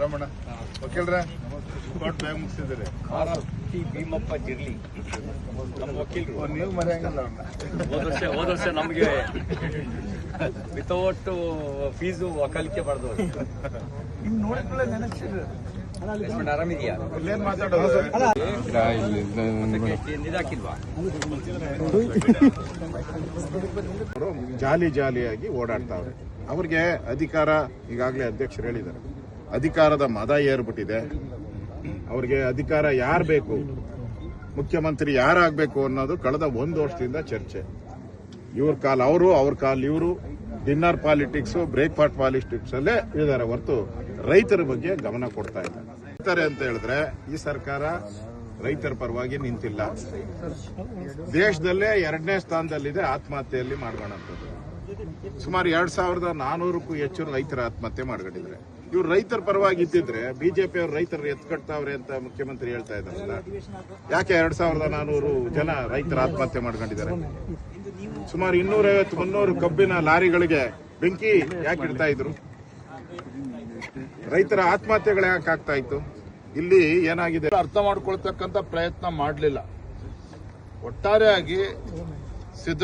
ರಮಣ ವಕೀಲ್ರ court bag ಮುಗಿಸಿದ್ದೀರಿ T Bhimappa Jirli ನಮ್ಮ ವಕೀಲರು ನೀವು ಮರೆಯಂಗಲ್ಲ ಹೋದ ವರ್ಷ ನಮಗೆ ವಿತೌಟ್ ಫೀಸು ಆರಾಮಿದೆಯಾ? ಇದಾಕಿಲ್ವಾ ಅವರು ಜಾಲಿ ಜಾಲಿಯಾಗಿ ಓಡಾಡ್ತಾವ್ರೆ ಅವ್ರಿಗೆ ಅಧಿಕಾರ ಈಗಾಗಲೇ ಅಧ್ಯಕ್ಷರು ಹೇಳಿದ್ದಾರೆ. ಅಧಿಕಾರದ ಮದ ಏರ್ಬಿಟ್ಟಿದೆ. ಅವ್ರಿಗೆ ಅಧಿಕಾರ ಯಾರು ಬೇಕು? ಮುಖ್ಯಮಂತ್ರಿ ಯಾರಾಗಬೇಕು ಅನ್ನೋದು ಕಳೆದ ಒಂದು ವರ್ಷದಿಂದ ಚರ್ಚೆ. ಇವ್ರ ಕಾಲ್ ಅವರು, ಅವ್ರ ಕಾಲ್ ಇವರು. ಡಿನ್ನರ್ ಪಾಲಿಟಿಕ್ಸ್ ಬ್ರೇಕ್ಫಾಸ್ಟ್ ಪಾಲಿಟಿಕ್ಸ್ ಅಲ್ಲೇ ಇದ್ದಾರೆ ಹೊರತು ರೈತರ ಬಗ್ಗೆ ಗಮನ ಕೊಡ್ತಾ ಇದ್ದಾರೆ ಅಂತ ಹೇಳಿದ್ರೆ ಈ ಸರ್ಕಾರ ರೈತರ ಪರವಾಗಿ ನಿಂತಿಲ್ಲ. ದೇಶದಲ್ಲೇ ಎರಡನೇ ಸ್ಥಾನದಲ್ಲಿದೆ ಆತ್ಮಹತ್ಯೆಯಲ್ಲಿ ಮಾಡ್ಕೊಳ್ಳೋಂಥದ್ದು ಸುಮಾರು ಎರಡ್ ಸಾವಿರದ ನಾನೂರಕ್ಕೂ ಹೆಚ್ಚು ರೈತರ ಆತ್ಮಹತ್ಯೆ ಮಾಡ್ಕೊಂಡಿದ್ದಾರೆ. ಇವ್ರು ರೈತರ ಪರವಾಗಿ ಇದ್ದಿದ್ರೆ ಬಿಜೆಪಿ ಅವರು ರೈತರು ಎತ್ಕಟ್ತಾವ್ರೆ ಅಂತ ಮುಖ್ಯಮಂತ್ರಿ ಹೇಳ್ತಾ ಇದ್ದಾರಲ್ಲ. ಯಾಕೆ ಎರಡ್ ಸಾವಿರದ ನಾನೂರು ಜನ ರೈತರ ಆತ್ಮಹತ್ಯೆ ಮಾಡ್ಕೊಂಡಿದ್ದಾರೆ? ಸುಮಾರು ಇನ್ನೂರೈವತ್ತು, ಮುನ್ನೂರು ಕಬ್ಬಿನ ಲಾರಿಗಳಿಗೆ ಬೆಂಕಿ ಯಾಕೆ ಇಡ್ತಾ ಇದ್ರು? ರೈತರ ಆತ್ಮಹತ್ಯೆಗಳು ಯಾಕೆ ಆಗ್ತಾ ಇತ್ತು? ಇಲ್ಲಿ ಏನಾಗಿದೆ? ಅರ್ಥ ಮಾಡ್ಕೊಳ್ತಕ್ಕಂತ ಪ್ರಯತ್ನ ಮಾಡಲಿಲ್ಲ. ಒಟ್ಟಾರೆಯಾಗಿ ಸಿದ್ದ